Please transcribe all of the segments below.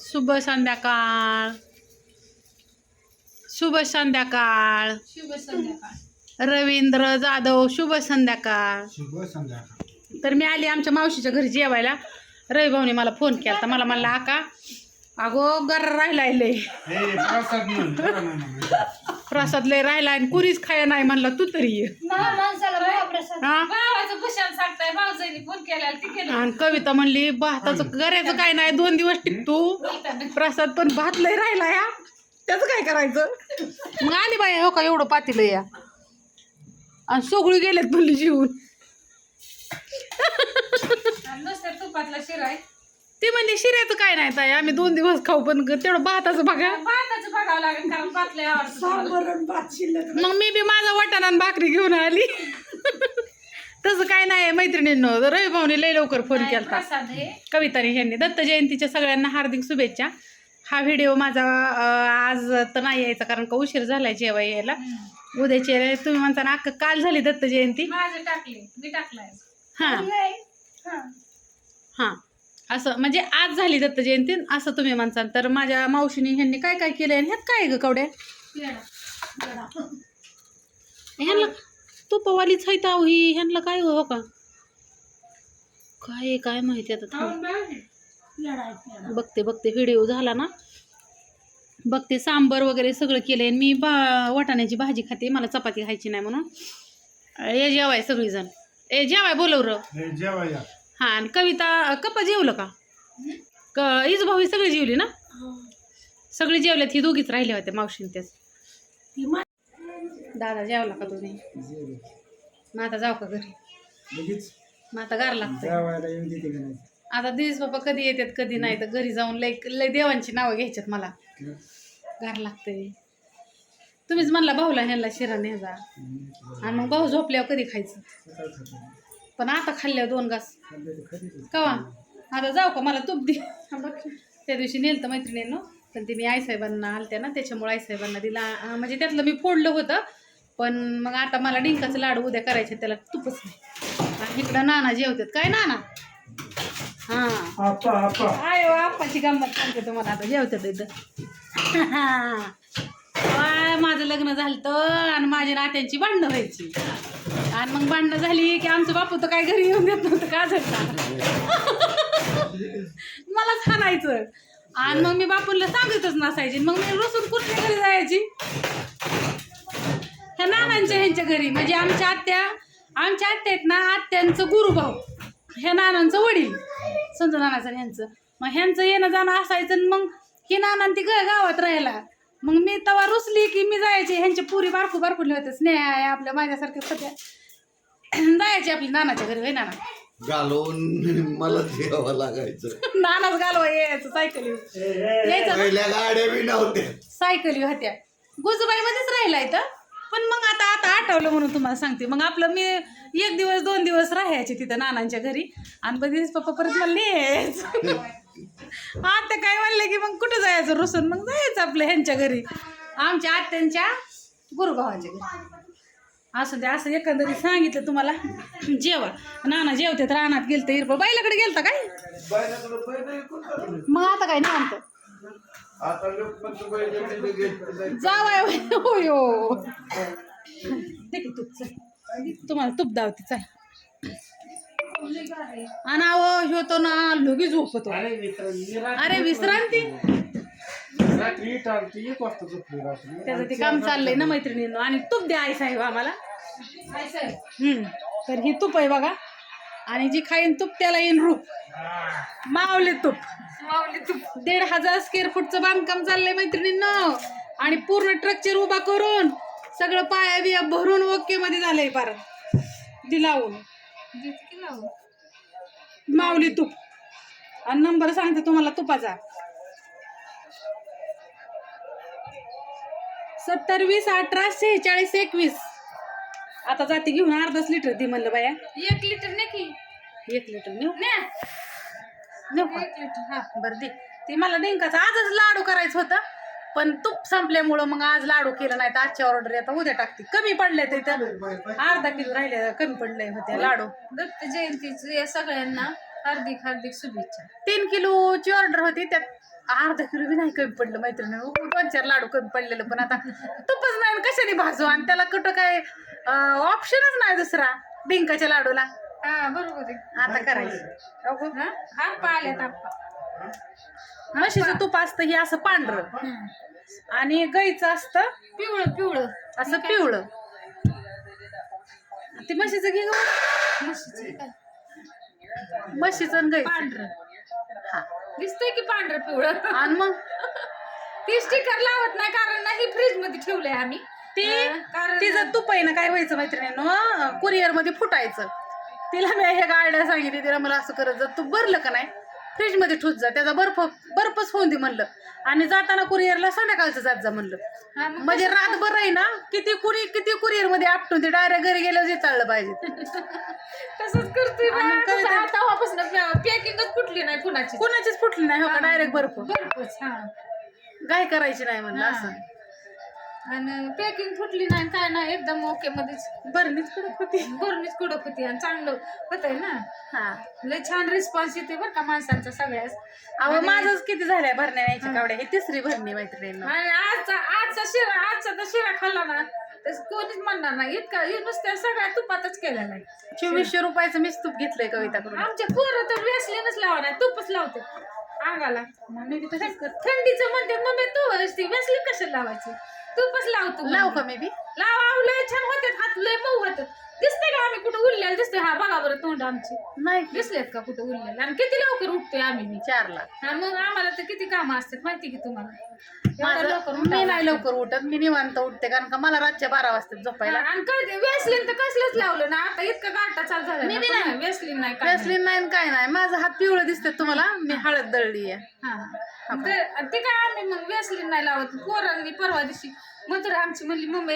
शुभ संध्याकाळ. शुभ संध्याकाळ. शुभ संध्याकाळ. रवींद्र जाधव शुभ संध्याकाळ. शुभ संध्याकाळ. तर मी आली आमच्या मावशीच्या घरी जेवायला. रवी भाऊने मला फोन केला. तर मला म्हणला आका अगो गर राहिलाय लय. हे प्रसाद लय राहिला आणि कुणीच खाया नाही म्हणलं तू तरी ये. महा माणसाला महाप्रसाद. भावाचं भूषण सांगताय भाऊजाईने फोन केला ते केलं. आणि कविता म्हणली भाताचं करायचं काय नाही दोन दिवस टिकतो प्रसाद पण भात लय राहिला या त्याचं काय करायचं? मग आली बाई हो का एवढं पातीलं या. आणि सगळी गेलेत म्हणली जीवन. तुपातला शिराय ती म्हणली शिऱ्याचं काय नाही ताई आम्ही दोन दिवस खाऊ पण तेवढं भाताचं बघा. भाताचं बघावं लागेल कारण पातले आवडतं मग मी बी माझा वाटाणा आणि भाकरी घेऊन आली. तसं काय नाही मैत्रिणींनो रवी भाऊने लय लवकर फोन केला प्रसाद हे कविताने यांनी दत्त जयंतीच्या सगळ्यांना हार्दिक शुभेच्छा. हा व्हिडिओ माझा अं, आज तर नाही यायचा कारण का उशीर झालाय जेव्हा यायला. उद्याचे यायला. तुम्ही म्हणता ना अख्खं काल झाली दत्त जयंती. माझे टाकले मी टाकलाय. हां. हां. असं म्हणजे आज झाली दत्त जयंती असं तुम्ही म्हणता तर माझ्या मावशीने ह्यांनी काय काय केलंय आणि ह्यात काय ग कवड्या? ह्यांना तुपवालीच आहे ताव ही. ह्यांना काय हो का? काय काय माहिती आता थांब. बघते बघते. व्हिडिओ झाला ना? बघते सांबर वगैरे सगळं केलंय आणि मी बा वाटाण्याची भाजी खाते. मला चपाती खायची नाही म्हणून. ये जेवाय सगळीजण. ए जेवाय बोलव र. हे आणि कविता कप्पा जेवलं का? क इज भाऊ सगळी जेवली ना? सगळी जेवल्यात ही दोघीच राहिल्या होत्या मावशीन त्याच. दादा जेवला का तुम्ही मग आता जाऊ का घरी? लगेच. मग आता गार लागतंय. जेवायला येऊन देते का नाही? आता दिस बाबा कधी येतात कधी नाही तर घरी जाऊन लय लय देवांची नावं घ्यायच्यात मला. गार लागतंय. तुम्हीच म्हणला भाऊला ह्यांना शिरा न्यायचा. आणि मग भाऊ झोपल्यावर कधी खायचं? पण आता खाल्ल्यावर दोन घास. कवा? आता जाऊ का? मला तूप दे. त्या दिवशी नेलतं मैत्रिणींनो. पण ते मी आईसाहेबांना आलत्या ना त्याच्यामुळे आईसाहेबांना दिला. म्हणजे त्यातलं मी फोडलं होतं. पण मग आता मला डिंकाचं लाडू उद्या करायचे त्याला तुपच नाही. आणि इकडं नाना जेवतात. काय नाना? हां. आय हो, आप्पाची गंमत सांगते तुम्हाला. आता जेवतात इथं. माझं लग्न झालं तर आणि माझ्या नात्यांची भांडणं व्हायची. आणि मग भांडणं झाली की आमचं बापू तर काय घरी येऊन देत नव्हतं का मलाच हाणायचं आणि मग मी बापूला सांगतच नसायची. मग मी रुसून कुठल्या घरी जायची? ह्या नानांच्या ह्यांच्या घरी. म्हणजे आमच्या आत्या आमच्या आत्या आहेत ना आत्यांचं गुरुभाऊ. ह्या नानांचं वडील. संजू नानाचं ह्यांचं. मग ह्यांचं येणं जाणं असायचं आणि मग ही नाना ती गावात राहायला मग मी तवा रुसली की मी जायचे. ह्यांच्या पुरी बारकू बारकुले होते. स्नेहा आहे आपल्या माझ्यासारख्या सध्या. जायचे आपली नानाच्या घरी होय नाना? घालवून मला लागायचं. नानाच घालवा यायचं सायकली. यायचं? पहिल्या गाड्या बी नव्हत्या. सायकली होत्या. गुजबाईमध्येच राहिला इथं. पण मग आता आता आठवलं म्हणून तुम्हाला सांगते. मग आपलं मी एक दिवस दोन दिवस राहायचे तिथं नानांच्या घरी. आणि कधी पप्पा परत मला यायचं आता काय म्हणले की मग कुठं जायचं रुसून? मग जायचं आपलं ह्यांच्या घरी. आमच्या आत्यांच्या गुरुभावाच्या घरी. असं ते असं एकंदरीत सांगितलं तुम्हाला. जेवा नाना जेवतात रानात गेलतं इरपा. बाईलाकडे गेलता काय? मग आता काय निवांत? जावाय होय हो. दे की तूप चल. तुम्हाला तूप दावते चल. आणि अहो ह्यो तो ना लगेच झोपतो. अरे विश्रांती? रात्री टाळती एक वाजता झोपली रात्री. त्याचं ते काम चाललंय ना मैत्रिणींनो आणि तूप द्या आई साहेब आम्हाला. हम्म. तर ही तूप आहे बघा. आणि जी खाईन तूप त्याला येईन रूप. मावले तूप. मावले तूप. दीड हजार स्क्वेअर फूटचं बांधकाम चाललंय मैत्रिणींनो. आणि पूर्ण ट्रक्चर उभा करून सगळं पाया बिया भरून ओके मध्ये झालंय पार दिलावून माऊली तूप. आणि नंबर सांगते तुम्हाला तुपाचा. सत्तर वीस अठरा शेहेचाळीस एकवीस. आता जाते घेऊन अर्धाच लिटर दे म्हणलं बाया. एक लिटर नाही की? एक लिटर नेऊ. न्या. नेऊ का? हा बरं दे. ते मला डिंकाचा आजच लाडू करायचं होतं पण तूप संपल्यामुळं मग आज लाडू केलं नाही तर आजच्या ऑर्डर आता उद्या टाकते. कमी पडले ते अर्धा किलो राहिले कमी पडले होते लाडू. दत्त जयंतीची सगळ्यांना हार्दिक हार्दिक शुभेच्छा. तीन किलोची ऑर्डर होती त्यात अर्धा किलो बी नाही कमी पडलं मैत्रिणी. दोन चार लाडू कमी पडलेलं पण आता. तुपच नाही आणि कशाने भाजू? आणि त्याला कुठं काय ऑप्शनच नाही दुसरा डिंकाच्या लाडूला. हा बरोबर आहे. आता करायचं. अगो. हा? आल्यात म्हशीचं तूप असतं हे असं पांढरं. आणि गाईचं असतं पिवळं पिवळं. असं पिवळं. ते म्हशीचं घे गं. म्हशीचं काय? म्हशीचं गाईचं. पांढरं. हा. दिसतंय की पांढरं पिवळं? आणि मग? ती स्टिकर लावत नाही कारण नाही फ्रीजमध्ये ठेवलंय आम्ही. ती हा, कारण तिचं तुप आहे ना काय व्हायचं मैत्रिणीनं कुरिअरमध्ये फुटायचं. तिला मी हे गाड्या सांगितली तिला मला असं करत जर तू भरलं का नाही? फ्रीजमध्ये ठूत जा त्याचा बर्फ बर्फच होऊन दे म्हणलं. आणि जाताना कुरिअरला संध्याकाळचं जात जा म्हणलं. हा, मग म्हणजे रातभर आहे ना किती कुरी किती कुरिअरमध्ये आपटून ते डायरेक्ट घरी गेल्यावर जे चाललं पाहिजे. तसंच करतोय. मग काय ते- पॅकिंगच फुटली नाही कुणाची कुणाचीच फुटली नाही हो का? डायरेक्ट बर्फ हा. काय करायची नाही म्हणलं. असं. आणि पॅकिंग फुटली नाही काय नाही एकदम ओके मध्येच. बरणीच कडक होती. भरणीच कडक होती आणि चांगलं होत आहे ना. हा. लय छान रिस्पॉन्स येते बरं का माणसांचा सगळ्याच अहो माझंच किती झाल्या भरण्या यायच्या कावड्या? ही तिसरी भरणी मैत्रिणीनं. आणि आजचा आजचा शिरा आजचा तर शिरा खाल्ला ना तर कोणीच म्हणणार नाही. इतका नुसत्या सगळ्या तुपातच केलेला आहे चोवीसशे रुपयाचं मीच तूप घेतलंय कविताकडून. आमच्या पोरं तर वेसलीनच लावा नाही तुपच लावते. अंगाला. मी बी तशीच करते. थंडीचं म्हणते मग तू ती वेसली कशाला लावायची? तुपच लावतो लावू का मी बी लावा लय छान होते हात लय मऊ होतात दिसते का आम्ही कुठं उरलेलं दिसते हा बघा बरं तोंड आमची. नाही दिसलेत का कुठं उरलेलं? आणि किती लवकर उठतोय आम्ही मी? चारला हा मग आम्हाला तर किती कामं असतात माहिती की तुम्हाला? लवकर मी उठावं नाही लागतं. लवकर उठत. मी निवांत उठते कारण का मला रातच्या बारा वाजता झोपायला. आणि काय वेसलीन तर कसलंच लावलं ना? आता इतकं गाठा चालू झालं मी बी नाही. वेसलीन नाही काय नाही. वेसलीन नाही आणि काय नाही. माझा हात पिवळं दिसते तुम्हाला. मी हळद दळली आहे. हा. ते काय आम्ही मग वेसलीन नाही लावत. पोरांनी परवा दिवशी मग तर आमची म्हणली मम्मी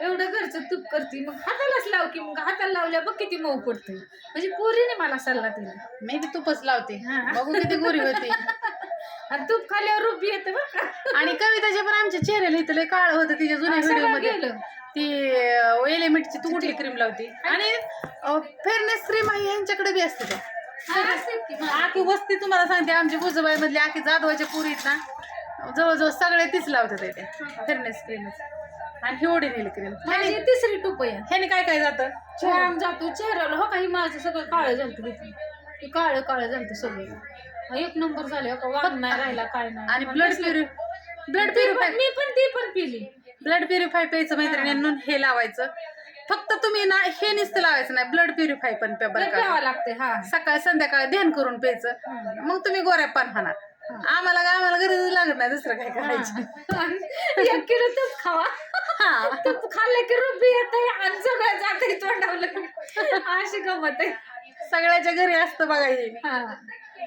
एवढं घरचं तूप करते मग हातालाच लाव की मग हाताला लावल्या बघ किती मऊ पडते म्हणजे पोरीने मला सल्ला दिला. मी बी तुपच लावते. हा. बघू किती गोरी होती. आणि तूप खाल्यावर रुबी येते बरं का आणि कविताचे पण आमच्या चेहऱ्याला इथं लय काळ होतं तिच्या जुन्या हा, सगळं व्हिडिओमध्ये गेलं. ती एलिमेंटची तू कुठली क्रीम लावते? आणि फेअरनेस क्रीम आहे यांच्याकडे बी असते त्या. आखी वस्ती तुम्हाला सांगते आमची गुजबाई मधली आखी जाधवाच्या पुरीत ना जवळजवळ सगळे तीच लावतात ते फेअरनेस क्रीम आणि ही ओढी क्रीम माझी तिसरी टूप आहे. ह्याने काय काय जातं? छान जातो चेहऱ्याला हो काही माझं सगळं काळं झालं ते काळं काळं झालं सगळं. हा, एक नंबर झाले हो का? वाघ नाही राहिला काय नाही. आणि ब्लड प्युरि ब्लड प्युरिफाय मी पण ती पण पिली. ब्लड प्युरिफाय प्यायचं मैत्रिणींना हे लावायचं. फक्त तुम्ही ना हे नुसतं लावायचं नाही ब्लड प्युरिफाय पण बरं का. प्यावं लागते हा. सकाळ संध्याकाळ ध्यान करून प्यायचं. मग तुम्ही गोऱ्या पान होणार. आम्हाला काय आम्हाला गरज लागत नाही दुसरं काय करायचं. एक किलो तूप खावा. हा. तूप खाल्लं की रुबी येते आणि सगळं जाते तोंडावलं अशी गमत आहे. सगळ्याच्या घरी असतं बघा हे. हा.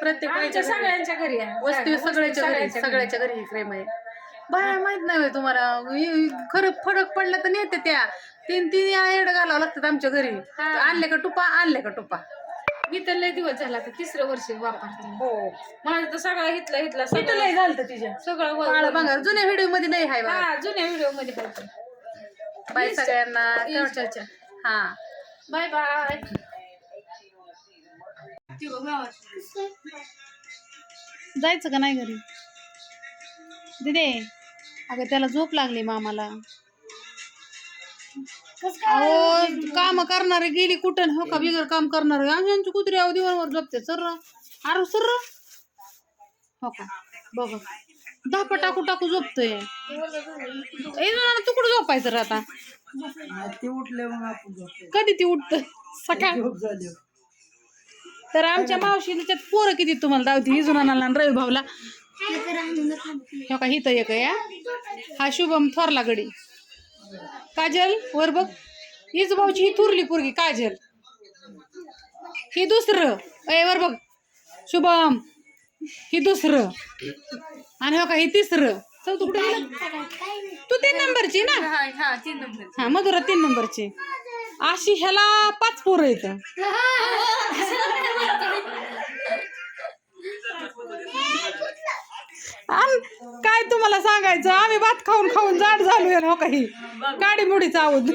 प्रत्येक आमच्या बाईच्या घरी. सगळ्यांच्या घरी आहे. वस्तू सगळ्याच्या घरी सगळ्यांच्या घरी. ही क्रीम आहे. बाया माहीत नाही होय तुम्हाला. खरं फरक पडला तर नेते त्या. तीन तीन येड घालावं लागतात आमच्या घरी. हा. आणले का टुपा? आणले का टुपा? मी तर लय दिवस झाला तर तिसरं वर्ष वापरते हो. माझं तर सगळं हितलं हितलं सगळं. लय झालं तिच्या. सगळं वर- काळ वर- बघा जुन्या व्हिडिओमध्ये नाही हाय बघा. हा जुन्या व्हिडिओमध्ये पाहिजे बाय सगळ्यांना. हा. Bye bye. जायचं का नाही घरी? दिदे अगं त्याला झोप लागली मामाला. अहो काम करणारे गेली कुठं? हो का बिगर काम करणारे? आणि यांची कुत्री अहो दिवसभर झोपते. सर अरे सर हो का? बघ. धापा टाकू टाकू झोपतोय. ए ना तू कुठं झोपायचं रे आता. ते उठले मग आपण झोपतो कधी ती उठत सकाळ. झोप झाली. तर आमच्या मावशीने त्यात पोरं किती तुम्हाला दावती? हिजून आणला रवी भाऊला. हो का? हिथं एक हा शुभम थोरला गडी. काजल वर बघ. हीच भाऊची ही थुरली पोरगी काजल. ही दुसरं. ए वर बघ. शुभम. ही दुसरं. आणि हो का ही तिसरं. चौथं कुठे गेलं? तू तीन नंबरची ना? हा हा मधुरा तीन नंबरची. अशी ह्याला पाच पोरं येतं आणि काय तुम्हाला सांगायचं? आम्ही भात खाऊन खाऊन जाड झालो हो काही. गाडी मुडीचा आहोत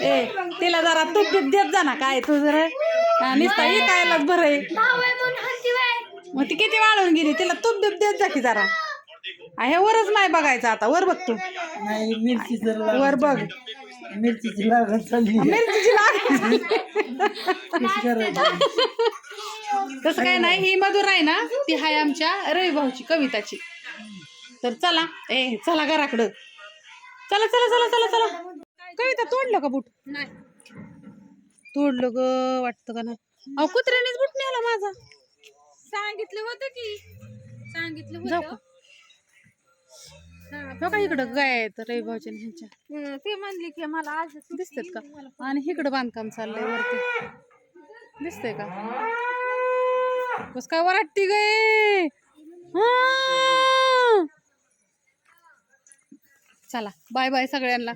ए तिला जरा तूप बीप देत जा ना काय तू जरा. हा, नुसता इकायलाच बरं आहे. मग ती किती वाळून गेली? तिला तूप बीप देत जा की जरा. आ, हे वरच नाही बघायचं आता. वर बघ तू. नाही मिरची जर वर बघ. मिरचीची लागण चालली. मिरचीची लाग कशी करायची तसं काय नाही ही मधुर आहे ना ती हाय आमच्या रवी भाऊची कविताची. तर चला ए चला घराकडं. चला चला चला चला चला. कविता तोडलं का बूट? नाही. तोडलं ग वाटतं का ना अहो कुत्र्यानेच बूट नेला माझा. सांगितलं होतं की. सांगितलं जाऊ होतं. का? बघा इकडं? गाय आहेत रवी भाऊच्या आणि ह्यांच्या. ते म्हणले की मला आज दिसतात का? आणि इकडं बांधकाम चाललंय वरती. दिसतंय का? बस काय वराटती गे चला बाय बाय सगळ्यांना.